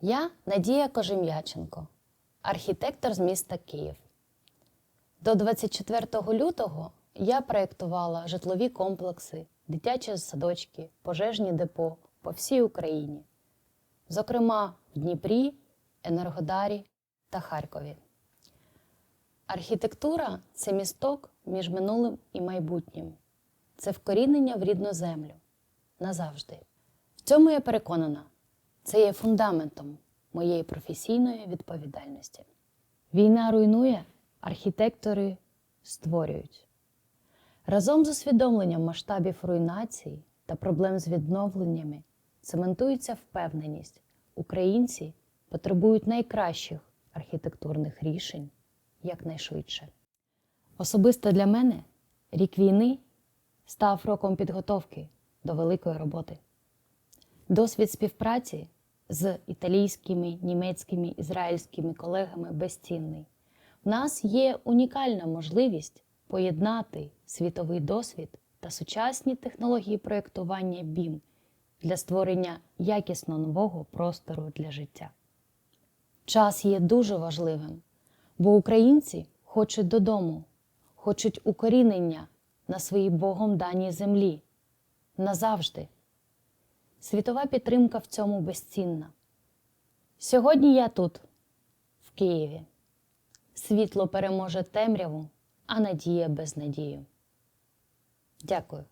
Я Надія Кожем'яченко, архітектор з міста Київ. До 24 лютого я проєктувала житлові комплекси, дитячі садочки, пожежні депо по всій Україні, зокрема в Дніпрі, Енергодарі та Харкові. Архітектура це місток між минулим і майбутнім. Це вкорінення в рідну землю назавжди. В цьому я переконана, це є фундаментом моєї професійної відповідальності. Війна руйнує, архітектори створюють. Разом з усвідомленням масштабів руйнації та проблем з відновленнями цементується впевненість, українці потребують найкращих архітектурних рішень якнайшвидше. Особисто для мене рік війни став роком підготовки до великої роботи. Досвід співпраці з італійськими, німецькими, ізраїльськими колегами безцінний. У нас є унікальна можливість поєднати світовий досвід та сучасні технології проєктування BIM для створення якісно нового простору для життя. Час є дуже важливим, бо українці хочуть додому, хочуть укорінення на своїй Богом даній землі назавжди. Світова підтримка в цьому безцінна. Сьогодні я тут, в Києві. Світло переможе темряву, а надія безнадію. Дякую.